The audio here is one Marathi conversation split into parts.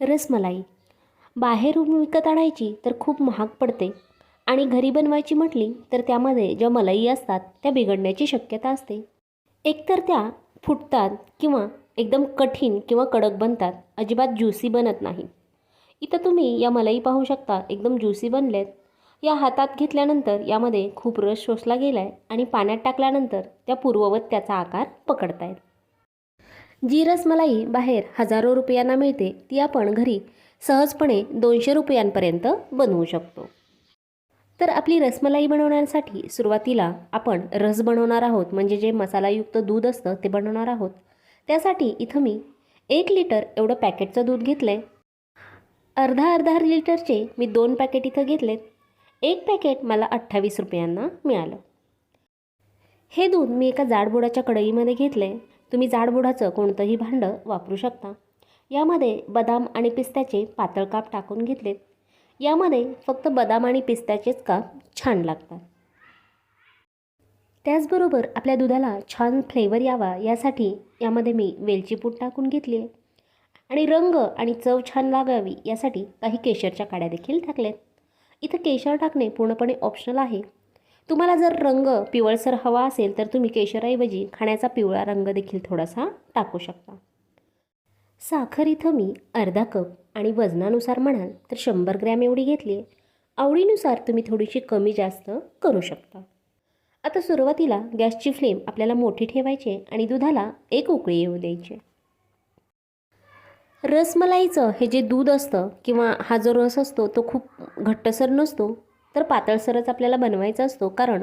रसमलाई बाहेरून विकत आणायची तर खूप महाग पडते. आणि घरी बनवायची म्हटली तर त्यामध्ये ज्या मलाई असतात त्या बिघडण्याची शक्यता असते. एकतर त्या फुटतात किंवा एकदम कठीण किंवा कडक बनतात अजिबात ज्युसी बनत नाही. इथं तुम्ही या मलाई पाहू शकता एकदम ज्युसी बनलेत. या हातात घेतल्यानंतर यामध्ये खूप रस शोषला गेला आहे आणि पाण्यात टाकल्यानंतर त्या पूर्ववत त्याचा आकार पकडतायत. जी रसमलाई बाहेर हजारो रुपयांना मिळते ती आपण घरी सहजपणे दोनशे रुपयांपर्यंत बनवू शकतो. तर आपली रसमलाई बनवण्यासाठी सुरुवातीला आपण रस बनवणार आहोत म्हणजे जे मसालायुक्त दूध असतं ते बनवणार आहोत. त्यासाठी इथं मी एक लिटर एवढं पॅकेटचं दूध घेतलं आहे अर्धा अर्धा लिटरचे मी दोन पॅकेट इथं घेतलेत. एक पॅकेट मला अठ्ठावीस रुपयांना मिळालं. हे दूध मी एका जाडबुडाच्या कढईमध्ये घेतलं आहे तुम्ही जाडबुडाचं कोणतंही भांडं वापरू शकता. यामध्ये बदाम आणि पिस्त्याचे पातळ काप टाकून घेतलेत यामध्ये फक्त बदाम आणि पिस्त्याचेच काप छान लागतात. त्याचबरोबर आपल्या दुधाला छान फ्लेवर यावा यासाठी यामध्ये मी वेलची पूड टाकून घेतली आहे. आणि रंग आणि चव छान लागावी यासाठी काही केशरच्या काड्या देखील टाकल्यात इथं केशर टाकणे पूर्णपणे ऑप्शनल आहे. तुम्हाला जर रंग पिवळसर हवा असेल तर तुम्ही केशराऐवजी खाण्याचा पिवळा रंग देखील थोडासा टाकू शकता. साखर इथं मी अर्धा कप आणि वजनानुसार म्हणाल तर शंभर ग्रॅम एवढी घेतली आहे. आवडीनुसार तुम्ही थोडीशी कमी जास्त करू शकता. आता सुरुवातीला गॅसची फ्लेम आपल्याला मोठी ठेवायची आहे आणि दुधाला एक उकळी येऊ द्यायची रसमलाईचं हे जे दूध असतं किंवा हा जो रस असतो तो खूप घट्टसर नसतो तर पातळसरच आपल्याला बनवायचा असतो कारण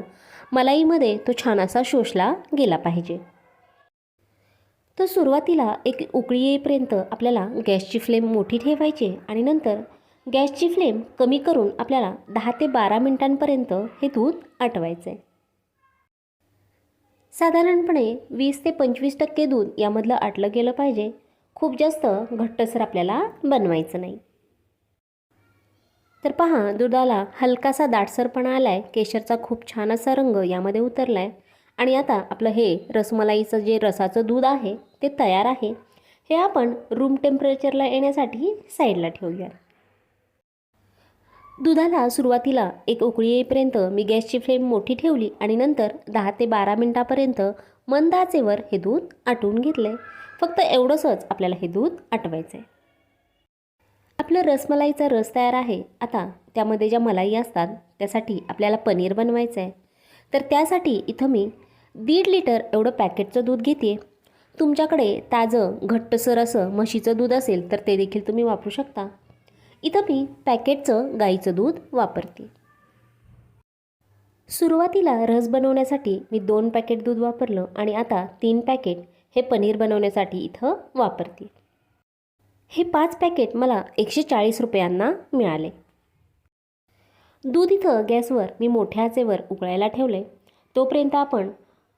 मलाईमध्ये तो छान असा शोषला गेला पाहिजे. तर सुरुवातीला एक उकळी येईपर्यंत आपल्याला गॅसची फ्लेम मोठी ठेवायची आणि नंतर गॅसची फ्लेम कमी करून आपल्याला दहा ते बारा मिनिटांपर्यंत हे दूध आटवायचं. आहे साधारणपणे वीस ते पंचवीस टक्के दूध यामधलं आटलं गेलं पाहिजे. खूप जास्त घट्टसर आपल्याला बनवायचं नाही. तर पहा दुधाला हलकासा दाटसरपणा आला आहे केशरचा खूप छान असा रंग यामध्ये उतरला आहे आणि आता आपलं हे रसमलाईचं जे रसाचं दूध आहे ते तयार आहे. हे आपण रूम टेम्परेचरला येण्यासाठी साईडला ठेवूया दुधाला सुरुवातीला एक उकळी येईपर्यंत मी गॅसची फ्लेम मोठी ठेवली आणि नंतर दहा ते बारा मिनटापर्यंत मंद आचेवर हे दूध आटवून घेतलं आहे फक्त एवढंसंच आपल्याला हे दूध आटवायचं आहे आपलं रसमलाईचा रस तयार आहे. आता त्यामध्ये ज्या मलाई असतात त्यासाठी आपल्याला पनीर बनवायचं आहे तर त्यासाठी इथं मी दीड लिटर एवढं पॅकेटचं दूध घेते तुमच्याकडे ताजं घट्टसर असं म्हशीचं दूध असेल तर ते देखील तुम्ही वापरू शकता. इथं मी पॅकेटचं गाईचं दूध वापरते. सुरुवातीला रस बनवण्यासाठी मी दोन पॅकेट दूध वापरलं आणि आता तीन पॅकेट हे पनीर बनवण्यासाठी इथं वापरते. हे पाच पॅकेट मला एकशे चाळीस रुपयांना मिळाले. दूध इथं गॅसवर मी मोठ्या आचेवर उकळायला ठेवले तोपर्यंत आपण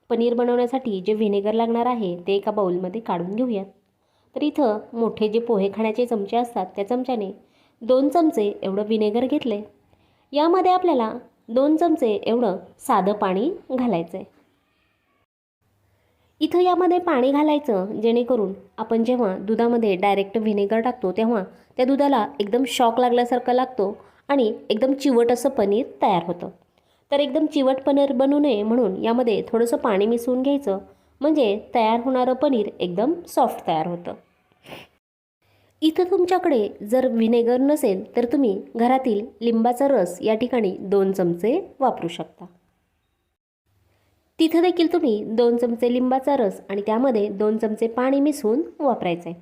पनीर बनवण्यासाठी जे व्हिनेगर लागणार आहे ते एका बाऊलमध्ये काढून घेऊयात. तर इथं मोठे जे पोहे खाण्याचे चमचे असतात त्या चमच्याने दोन चमचे एवढं व्हिनेगर घेतले यामध्ये आपल्याला दोन चमचे एवढं साधं पाणी घालायचं आहे इथं यामध्ये पाणी घालायचं जेणेकरून आपण जेव्हा दुधामध्ये डायरेक्ट व्हिनेगर टाकतो तेव्हा त्या दुधाला एकदम शॉक लागल्यासारखं लागतो आणि एकदम चिवट असं पनीर तयार होतं. तर एकदम चिवट पनीर बनू नये म्हणून यामध्ये थोडंसं पाणी मिसळून घ्यायचं म्हणजे तयार होणारं पनीर एकदम सॉफ्ट तयार होतं. इथं तुमच्याकडे जर व्हिनेगर नसेल तर तुम्ही घरातील लिंबाचा रस या ठिकाणी दोन चमचे वापरू शकता. तिथं देखील तुम्ही दोन चमचे लिंबाचा रस आणि त्यामध्ये दोन चमचे पाणी मिसळून वापरायचं आहे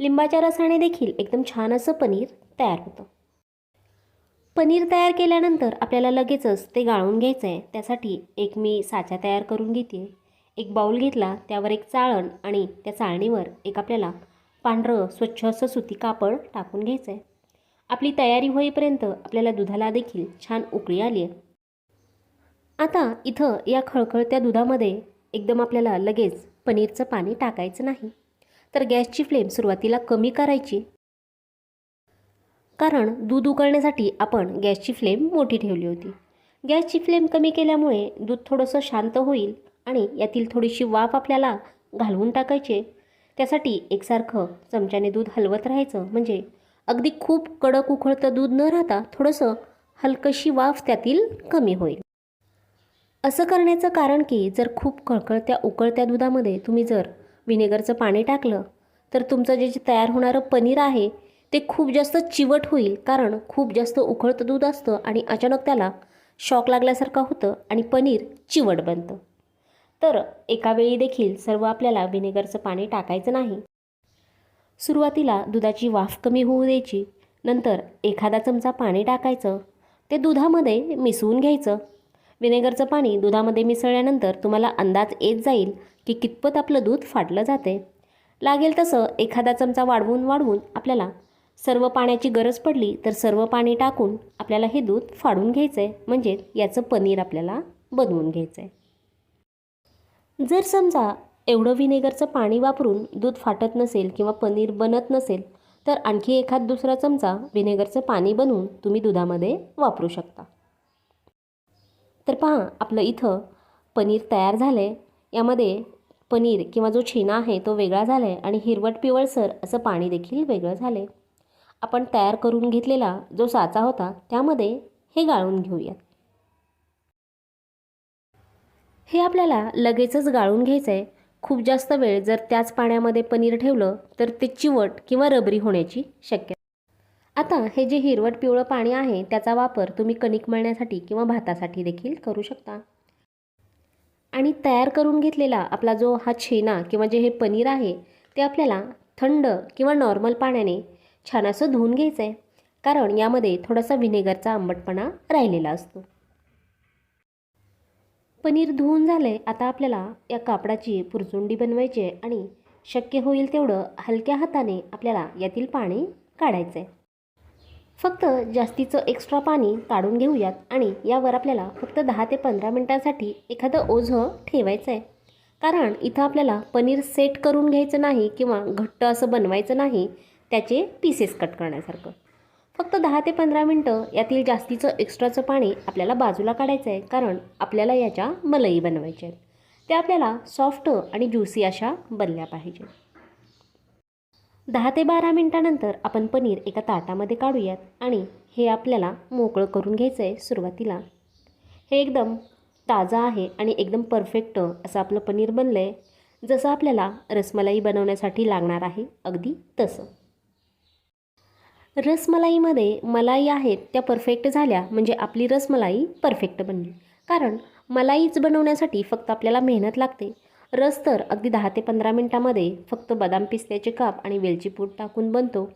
लिंबाच्या रसाने देखील एकदम छान असं पनीर तयार होतं. पनीर तयार केल्यानंतर आपल्याला लगेचच ते गाळून घ्यायचं आहे त्यासाठी एक मी साचा तयार करून घेते. एक बाऊल घेतला त्यावर एक चाळण आणि त्या चाळणीवर एक आपल्याला पांढरं स्वच्छ असं सुती कापड टाकून घ्यायचं आहे आपली तयारी होईपर्यंत आपल्याला दुधाला देखील छान उकळी आली आहे आता इथं या खळखळत्या दुधामध्ये एकदम आपल्याला लगेच पनीरचं पाणी टाकायचं नाही. तर गॅसची फ्लेम सुरुवातीला कमी करायची. कारण दूध उकळण्यासाठी आपण गॅसची फ्लेम मोठी ठेवली होती. गॅसची फ्लेम कमी केल्यामुळे दूध थोडंसं शांत होईल आणि यातील थोडीशी वाफ आपल्याला घालवून टाकायचे. त्यासाठी एकसारखं चमच्याने दूध हलवत राहायचं. म्हणजे अगदी खूप कडक उखळतं दूध न राहता थोडंसं हलकशी वाफ त्यातील कमी होईल. असं करण्याचं कारण की जर खूप कळकळत्या उकळत्या दुधामध्ये तुम्ही जर विनेगरचं पाणी टाकलं तर तुमचं जे तयार होणारं पनीर आहे ते खूप जास्त चिवट होईल. कारण खूप जास्त उकळतं दूध असतं आणि अचानक त्याला शॉक लागल्यासारखं होतं आणि पनीर चिवट बनतं. तर एकावेळी देखील सर्व आपल्याला विनेगरचं पाणी टाकायचं नाही. सुरुवातीला दुधाची वाफ कमी होऊ द्यायची. नंतर एखादा चमचा पाणी टाकायचं. ते दुधामध्ये मिसळून घ्यायचं. विनेगरचं पाणी दुधामध्ये मिसळल्यानंतर तुम्हाला अंदाज येत जाईल की कितपत आपलं दूध फाटलं जाते. लागेल तसं एखादा चमचा वाढवून वाढवून आपल्याला सर्व पाण्याची गरज पडली तर सर्व पाणी टाकून आपल्याला हे दूध फाडून घ्यायचं आहे म्हणजे याचं पनीर आपल्याला बनवून घ्यायचं आहे जर समजा एवढं विनेगरचं पाणी वापरून दूध फाटत नसेल किंवा पनीर बनत नसेल तर आणखी एखाद दुसरा चमचा विनेगरचं पाणी बनवून तुम्ही दुधामध्ये वापरू शकता. तर पहा आपलं इथं पनीर तयार झालं आहे यामध्ये पनीर किंवा जो छेना आहे तो वेगळा झाला आहे आणि हिरवट पिवळसर असं पाणी देखील वेगळं झालं आहे आपण तयार करून घेतलेला जो साचा होता त्यामध्ये हे गाळून घेऊयात. हे आपल्याला लगेचच गाळून घ्यायचं आहे खूप जास्त वेळ जर त्याच पाण्यामध्ये पनीर ठेवलं तर ते चिवट किंवा रबरी होण्याची शक्यता आता हे जे हिरवट पिवळं पाणी आहे त्याचा वापर तुम्ही कणिक मळण्यासाठी किंवा भातासाठी देखील करू शकता. आणि तयार करून घेतलेला आपला जो हा छेना किंवा जे हे पनीर आहे ते आपल्याला थंड किंवा नॉर्मल पाण्याने छान असं धुवून घ्यायचं आहे कारण यामध्ये थोडासा व्हिनेगरचा आंबटपणा राहिलेला असतो. पनीर धुवून झाले आता आपल्याला या कापडाची पुरचुंडी बनवायची आहे आणि शक्य होईल तेवढं हलक्या हाताने आपल्याला यातील पाणी काढायचं आहे फक्त जास्तीचं एक्स्ट्रा पाणी काढून घेऊयात आणि यावर आपल्याला फक्त दहा ते पंधरा मिनटांसाठी एखादं ओझं ठेवायचं आहे कारण इथं आपल्याला पनीर सेट करून घ्यायचं नाही किंवा घट्ट असं बनवायचं नाही त्याचे पीसेस कट करण्यासारखं. फक्त दहा ते पंधरा मिनटं यातील जास्तीचं एक्स्ट्राचं पाणी आपल्याला बाजूला काढायचं आहे कारण आपल्याला याच्या मलई बनवायच्या आहेत त्या आपल्याला सॉफ्ट आणि ज्युसी अशा बनल्या पाहिजेत. दहा ते बारा मिनटानंतर आपण पनीर एका ताटामध्ये काढूयात आणि हे आपल्याला मोकळं करून घ्यायचं आहे सुरुवातीला. हे एकदम ताजं आहे आणि एकदम परफेक्ट असं आपलं पनीर बनलं आहे जसं आपल्याला रसमलाई बनवण्यासाठी लागणार आहे अगदी तसं. रसमलाईमध्ये मलाई आहेत त्या परफेक्ट झाल्या म्हणजे आपली रसमलाई परफेक्ट बनली. कारण मलाईच बनवण्यासाठी फक्त आपल्याला मेहनत लागते. रस तर अगदी दहा ते पंधरा मिनटामध्ये फक्त बदाम पिस्त्याचे काप आणि वेलची पूड टाकून बनतो.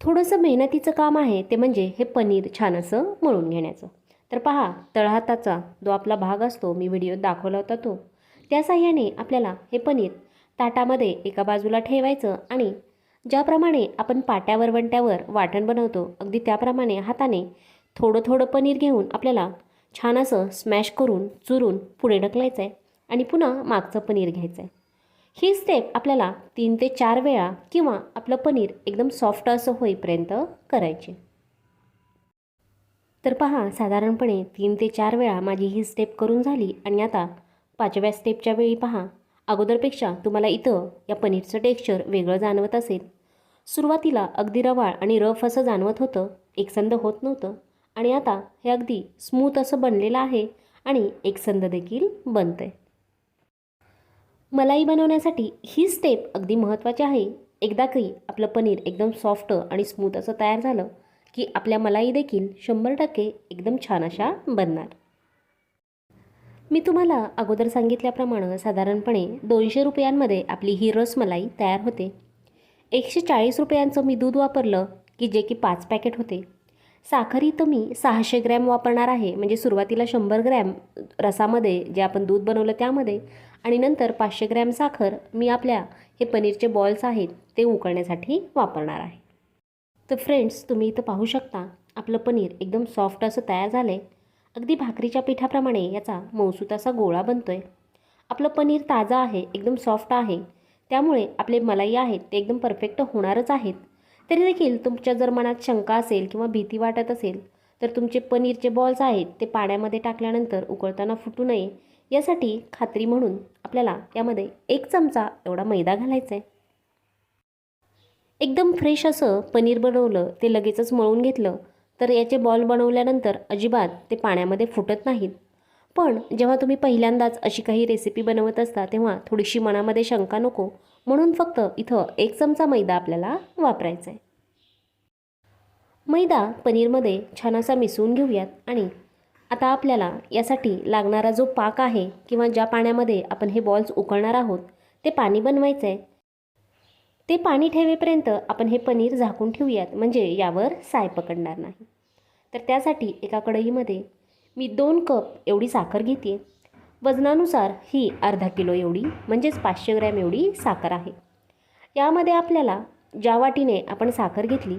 थोडंसं मेहनतीचं काम आहे ते म्हणजे हे पनीर छान असं मळून घेण्याचं. तर पहा तळहाताचा जो आपला भाग असतो मी व्हिडिओ दाखवला होता तो. त्या साह्याने आपल्याला हे पनीर ताटामध्ये एका बाजूला ठेवायचं आणि ज्याप्रमाणे आपण पाट्यावर वंट्यावर वाटण बनवतो अगदी त्याप्रमाणे हाताने थोडं थोडं पनीर घेऊन आपल्याला छान असं स्मॅश करून चुरून पुढे ढकलायचं आहे आणि पुन्हा मागचं पनीर घ्यायचं आहे ही स्टेप आपल्याला तीन ते चार वेळा किंवा आपलं पनीर एकदम सॉफ्ट असं होईपर्यंत करायचे. तर पहा साधारणपणे तीन ते चार वेळा माझी ही स्टेप करून झाली आणि आता पाचव्या स्टेपच्या वेळी पहा. अगोदरपेक्षा तुम्हाला इथं या पनीरचं टेक्स्चर वेगळं जाणवत असेल. सुरुवातीला अगदी रवाळ आणि रफ असं जाणवत होतं एकसंद होत नव्हतं आणि आता हे अगदी स्मूथ असं बनलेलं आहे आणि एकसंद देखील बनतं आहे मलाई बनवण्यासाठी ही स्टेप अगदी महत्त्वाची आहे. एकदा की आपलं पनीर एकदम सॉफ्ट आणि स्मूथ असं तयार झालं की आपल्या मलाई देखील शंभर टक्के एकदम छान अशा बनणार. मी तुम्हाला अगोदर सांगितल्याप्रमाणे साधारणपणे दोनशे रुपयांमध्ये आपली ही रसमलाई तयार होते. एकशे चाळीस रुपयांचं मी दूध वापरलं की जे की पाच पॅकेट होते. साखर इथं मी सहाशे ग्रॅम वापरणार आहे. म्हणजे सुरुवातीला शंभर ग्रॅम रसामध्ये जे आपण दूध बनवलं त्यामध्ये आणि नंतर पाचशे ग्रॅम साखर मी आपल्या हे पनीरचे बॉल्स आहेत ते उकळण्यासाठी वापरणार आहे. तर फ्रेंड्स तुम्ही इथं पाहू शकता आपलं पनीर एकदम सॉफ्ट असं तयार झालं आहे अगदी भाकरीच्या पिठाप्रमाणे याचा मौसूत असा गोळा बनतो आहे आपलं पनीर ताजं आहे एकदम सॉफ्ट आहे. त्यामुळे आपले मलाई आहेत ते एकदम परफेक्ट होणारच आहेत. तरी देखील तुमच्या जर मनात शंका असेल किंवा भीती वाटत असेल तर तुमचे पनीरचे बॉल्स आहेत ते पाण्यामध्ये टाकल्यानंतर उकळताना फुटू नये. यासाठी खात्री म्हणून आपल्याला यामध्ये एक चमचा एवढा मैदा घालायचा आहे एकदम फ्रेश असं पनीर बनवलं ते लगेचच मळून घेतलं तर याचे बॉल बनवल्यानंतर अजिबात ते पाण्यामध्ये फुटत नाहीत. पण जेव्हा तुम्ही पहिल्यांदाच अशी काही रेसिपी बनवत असता तेव्हा थोडीशी मनामध्ये शंका नको म्हणून फक्त इथं एक चमचा मैदा आपल्याला वापरायचा आहे मैदा पनीरमध्ये छान असा मिसळून घेऊयात आणि आता आपल्याला यासाठी लागणारा जो पाक आहे किंवा ज्या पाण्यामध्ये आपण हे बॉल्स उकळणार आहोत ते पाणी बनवायचं आहे ते पाणी ठेवेपर्यंत आपण हे पनीर झाकून ठेवूयात म्हणजे यावर साय पकडणार नाही. तर त्यासाठी एका कढईमध्ये मी दोन कप एवढी साखर घेते. वजनानुसार ही अर्धा किलो एवढी म्हणजेच पाचशे ग्रॅम एवढी साखर आहे. यामध्ये आपल्याला ज्या वाटीने आपण साखर घेतली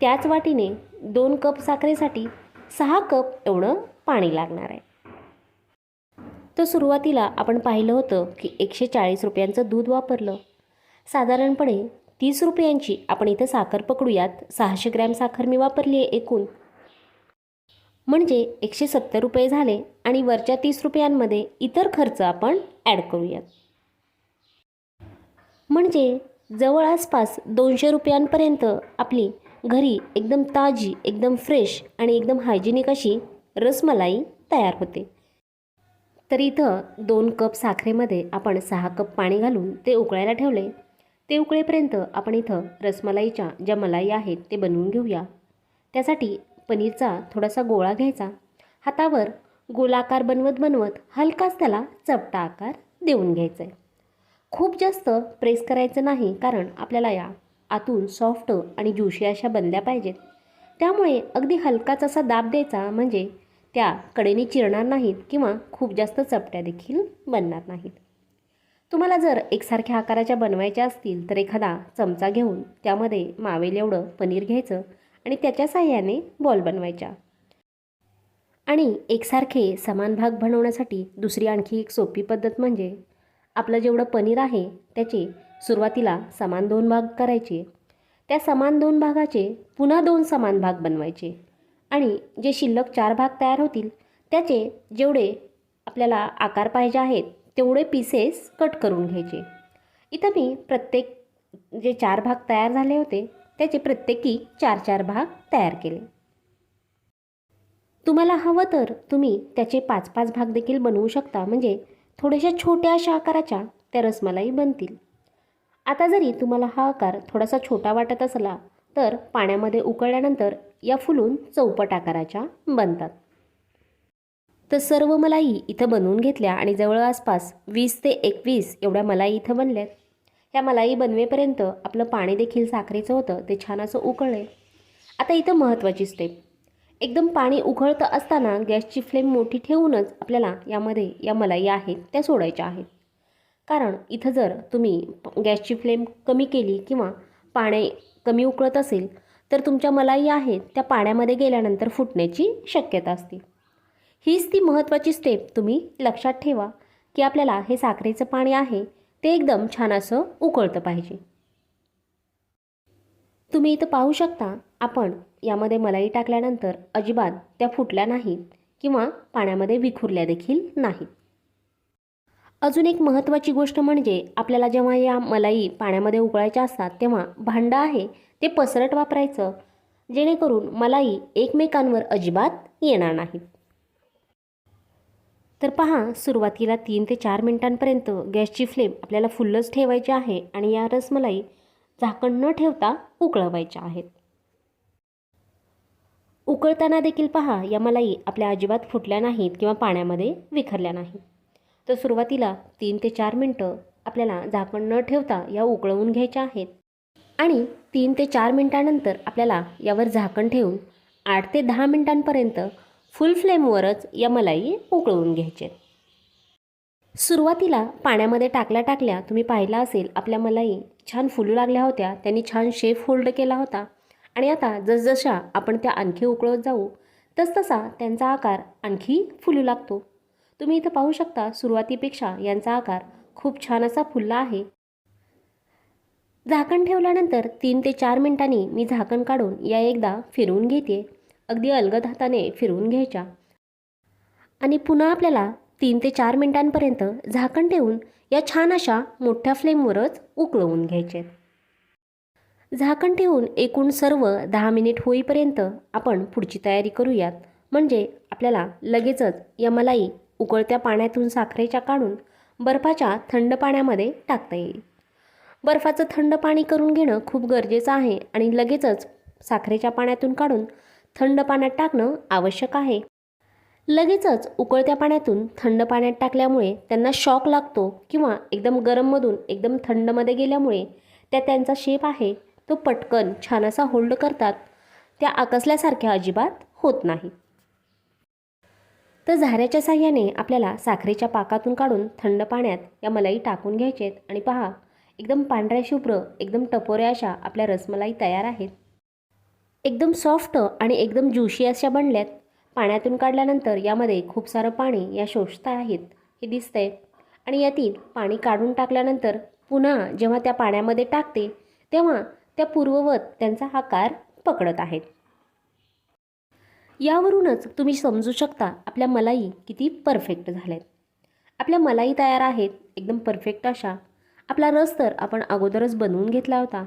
त्याच वाटीने दोन कप साखरेसाठी सहा कप एवढं पाणी लागणार आहे. तर सुरुवातीला आपण पाहिलं होतं की एकशे चाळीस रुपयांचं दूध वापरलं. साधारणपणे तीस रुपयांची आपण इथं साखर पकडूयात. सहाशे ग्रॅम साखर मी वापरली आहे एकूण. म्हणजे एकशे सत्तर रुपये झाले आणि वरच्या तीस रुपयांमध्ये इतर खर्च आपण ॲड करूयात. म्हणजे जवळ आसपास दोनशे रुपयांपर्यंत आपली घरी एकदम ताजी एकदम फ्रेश आणि एकदम हायजेनिक अशी रसमलाई तयार होते. तर इथं दोन कप साखरेमध्ये आपण सहा कप पाणी घालून ते उकळायला ठेवले. ते उकळेपर्यंत आपण इथं रसमलाईच्या ज्या मलाई आहेत ते बनवून घेऊया. त्यासाठी पनीरचा थोडासा गोळा घ्यायचा. हातावर गोलाकार बनवत बनवत हलकाच त्याला चपटा आकार देऊन घ्यायचा आहे खूप जास्त प्रेस करायचं नाही कारण आपल्याला या आतून सॉफ्ट आणि ज्युशी अशा बनल्या पाहिजेत. त्यामुळे अगदी हलकाच असा दाब द्यायचा म्हणजे त्या कडेने चिरणार नाहीत किंवा खूप जास्त चपट्या देखील बनणार नाहीत. तुम्हाला जर एकसारख्या आकाराच्या बनवायच्या असतील तर एखादा चमचा घेऊन त्यामध्ये मावेल एवढं पनीर घ्यायचं आणि त्याच्या साह्याने बॉल बनवायच्या. आणि एकसारखे समान भाग बनवण्यासाठी दुसरी आणखी एक सोपी पद्धत म्हणजे आपलं जेवढं पनीर आहे त्याचे सुरुवातीला समान दोन भाग करायचे. त्या समान दोन भागाचे पुन्हा दोन समान भाग बनवायचे. आणि जे शिल्लक चार भाग तयार होतील त्याचे जेवढे आपल्याला आकार पाहिजे आहेत तेवढे पीसेस कट करून घ्यायचे. इथं मी प्रत्येक जे चार भाग तयार झाले होते त्याचे प्रत्येकी चार चार भाग तयार केले. तुम्हाला हवं तर तुम्ही त्याचे पाच पाच भाग देखील बनवू शकता म्हणजे थोड्याशा छोट्या अशा आकाराच्या त्या रसमलाई बनतील. आता जरी तुम्हाला हा आकार थोडासा छोटा वाटत असला तर पाण्यामध्ये उकळल्यानंतर या फुलून चौपट आकाराच्या बनतात. तर सर्व मलाई इथं बनवून घेतल्या आणि जवळ आसपास वीस ते एकवीस एवढ्या मलाई इथं बनल्यात. ह्या मलाई बनवेपर्यंत आपलं पाणी देखील साखरेचं होतं ते छान असं उकळलं. आता इथं महत्त्वाची स्टेप एकदम पाणी उकळतं असताना गॅसची फ्लेम मोठी ठेवूनच आपल्याला यामध्ये या मलाई आहेत त्या सोडायच्या आहेत. कारण इथं जर तुम्ही गॅसची फ्लेम कमी केली किंवा पाणी कमी उकळत असेल तर तुमच्या मलाई आहेत त्या पाण्यामध्ये गेल्यानंतर फुटण्याची शक्यता असते. हीच ती महत्त्वाची स्टेप तुम्ही लक्षात ठेवा की आपल्याला हे साखरेचं पाणी आहे ते एकदम छान असं उकळतं पाहिजे. तुम्ही इथं पाहू शकता आपण यामध्ये मलाई टाकल्यानंतर अजिबात त्या फुटल्या नाहीत किंवा पाण्यामध्ये विखुरल्या देखील नाहीत. अजून एक महत्त्वाची गोष्ट म्हणजे आपल्याला जेव्हा या मलाई पाण्यामध्ये उकळायच्या असतात तेव्हा भांडं आहे ते पसरट वापरायचं. जेणेकरून मलाही एकमेकांवर अजिबात येणार नाहीत. तर पहा सुरुवातीला तीन ते चार मिनिटांपर्यंत गॅसची फ्लेम आपल्याला फुल्लच ठेवायची आहे आणि या रसमलाई झाकण न ठेवता उकळवायच्या आहेत. उकळताना देखील पहा या मलाई आपल्या अजिबात फुटल्या नाहीत किंवा पाण्यामध्ये विखरल्या नाहीत. तर सुरुवातीला तीन ते चार मिनटं आपल्याला झाकण न ठेवता या उकळवून घ्यायच्या आहेत. आणि तीन ते चार मिनटानंतर आपल्याला यावर झाकण ठेवून आठ ते दहा मिनटांपर्यंत फुल फ्लेमवरच या मलाई उकळवून घ्यायचे. सुरुवातीला पाण्यामध्ये टाकल्या टाकल्या तुम्ही पाहिला असेल आपल्या मलाई छान फुलू लागल्या होत्या त्यांनी छान शेफ होल्ड केला होता. आणि आता जसजशा आपण त्या आणखी उकळत जाऊ तसतसा त्यांचा आकार आणखी फुलू लागतो. तुम्ही इथं पाहू शकता सुरुवातीपेक्षा यांचा आकार खूप छान असा फुलला आहे. झाकण ठेवल्यानंतर तीन ते चार मिनिटांनी मी झाकण काढून या एकदा फिरवून घेते अगदी अलगद हाताने फिरवून घ्यायच्या. आणि पुन्हा आपल्याला तीन ते चार मिनिटांपर्यंत झाकण ठेवून या छान अशा मोठ्या फ्लेमवरच उकळवून घ्यायचे. झाकण ठेवून एकूण सर्व दहा मिनिट होईपर्यंत आपण पुढची तयारी करूयात. म्हणजे आपल्याला लगेचच या मलाई उकळत्या पाण्यातून साखरेच्या काढून बर्फाच्या थंड पाण्यामध्ये टाकता येईल. बर्फाचं थंड पाणी करून घेणं खूप गरजेचं आहे आणि लगेचच साखरेच्या पाण्यातून काढून थंड पाण्यात टाकणं आवश्यक आहे. लगेचच उकळत्या पाण्यातून थंड पाण्यात टाकल्यामुळे त्यांना शॉक लागतो किंवा एकदम गरममधून एकदम थंडमध्ये गेल्यामुळे त्या त्यांचा शेप आहे तो पटकन छान असा होल्ड करतात. त्या आकसल्यासारख्या अजिबात होत नाही. तर झाऱ्याच्या साह्याने आपल्याला साखरेच्या पाकातून काढून थंड पाण्यात या मलाई टाकून घ्यायचेत आणि पहा एकदम पांढऱ्या शुभ्र एकदम टपोऱ्या अशा आपल्या रसमलाई तयार आहेत. एकदम सॉफ्ट आणि एकदम ज्युशी अशा बनल्यात. पाण्यातून काढल्यानंतर यामध्ये खूप सारं पाणी या शोषता आहेत हे दिसतंय. आणि यातील पाणी काढून टाकल्यानंतर पुन्हा जेव्हा त्या पाण्यामध्ये टाकते तेव्हा त्या पूर्ववत त्यांचा आकार पकडत आहेत. यावरूनच तुम्ही समजू शकता आपल्या मलाई किती परफेक्ट झाल्यात. आपल्या मलाई तयार आहेत एकदम परफेक्ट अशा. आपला रस तर आपण अगोदरच बनवून घेतला होता.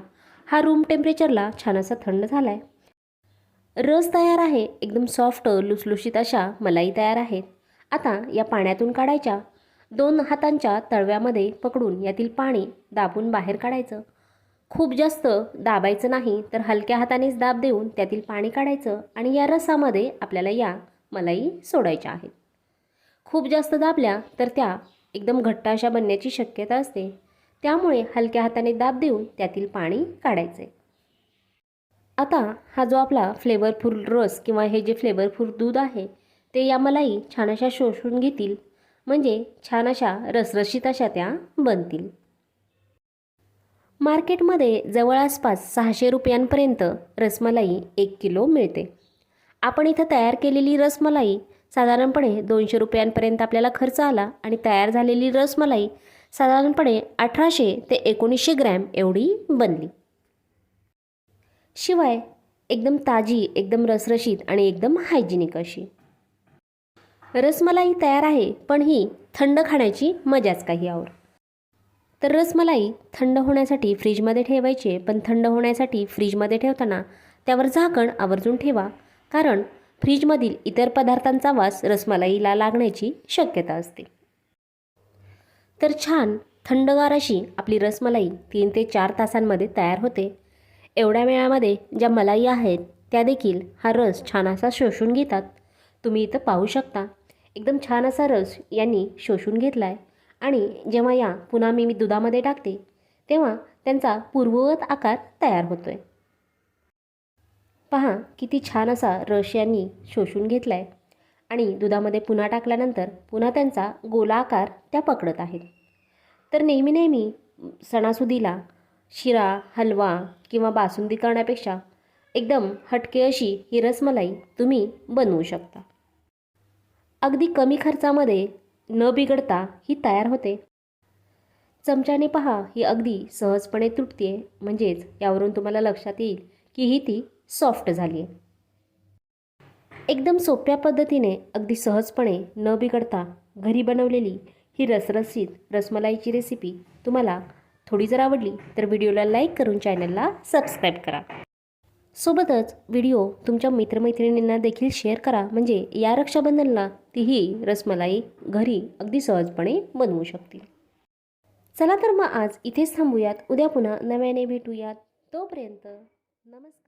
हा रूम टेम्परेचरला छान असा थंड झाला आहे रस तयार आहे एकदम सॉफ्ट लुसलुशीत अशा मलाई तयार आहेत. आता या पाण्यातून काढायच्या. दोन हातांच्या तळव्यामध्ये पकडून यातील पाणी दाबून बाहेर काढायचं. खूप जास्त दाबायचं नाही तर हलक्या हातानेच दाब देऊन त्यातील पाणी काढायचं आणि या रसामध्ये आपल्याला या मलाई सोडायच्या आहेत. खूप जास्त दाबल्या तर त्या एकदम घट्ट अशा बनण्याची शक्यता असते. त्यामुळे हलक्या हाताने दाब देऊन त्यातील पाणी काढायचे. आता हा जो आपला फ्लेवरफुल रस किंवा हे जे फ्लेवरफुल दूध आहे ते या मलाई छान अशा शोषून घेतील म्हणजे छान अशा रसरशीत अशा त्या बनतील. मार्केटमध्ये जवळ आसपास सहाशे रुपयांपर्यंत रसमलाई एक किलो मिळते. आपण इथं तयार केलेली रसमलाई साधारणपणे दोनशे रुपयांपर्यंत आपल्याला खर्च आला आणि तयार झालेली रसमलाई साधारणपणे अठराशे ते एकोणीसशे ग्रॅम एवढी बनली. शिवाय एकदम ताजी एकदम रसरशीत आणि एकदम हायजिनिक अशी. रसमलाई तयार आहे पण ही थंड खाण्याची मजाच काही आवर. तर रसमलाई थंड होण्यासाठी फ्रीजमध्ये ठेवायचे पण थंड होण्यासाठी फ्रीजमध्ये ठेवताना त्यावर झाकण आवर्जून ठेवा कारण फ्रीजमधील इतर पदार्थांचा वास रसमलाईला लागण्याची शक्यता असते. तर छान थंडगार अशी आपली रसमलाई तीन ते चार तासांमध्ये तयार होते. एवढ्या वेळामध्ये ज्या मलाई आहेत त्या देखील हा रस छान असा शोषून घेतात. तुम्ही इथं पाहू शकता एकदम छान असा रस यांनी शोषून घेतला आहे आणि जेव्हा या पुन्हा मी मी दुधामध्ये टाकते तेव्हा त्यांचा पूर्ववत आकार तयार होतो आहे पहा किती छान असा रस यांनी शोषून घेतला आहे आणि दुधामध्ये पुन्हा टाकल्यानंतर पुन्हा त्यांचा गोला आकार त्या पकडत आहेत. तर नेहमी नेहमी सणासुदीला शिरा हलवा किंवा बासुंदी करण्यापेक्षा एकदम हटके अशी ही रसमलाई तुम्ही बनवू शकता. अगदी कमी खर्चामध्ये न बिघडता ही तयार होते. चमच्याने पहा ही अगदी सहजपणे तुटते म्हणजेच यावरून तुम्हाला लक्षात येईल की ही ती सॉफ्ट झाली आहे एकदम सोप्या पद्धतीने अगदी सहजपणे न बिघडता घरी बनवलेली ही रसरसीत रसमलाईची रेसिपी तुम्हाला थोडी जर आवडली तर व्हिडिओला लाईक करून चॅनलला सबस्क्राईब करा. सोबतच व्हिडिओ तुमच्या मित्रमैत्रिणींना देखील शेअर करा म्हणजे या रक्षाबंधनला तीही रसमलाई घरी अगदी सहजपणे बनवू शकतील. चला तर मग आज इथेच थांबूयात उद्या पुन्हा नव्याने भेटूयात. तोपर्यंत नमस्कार.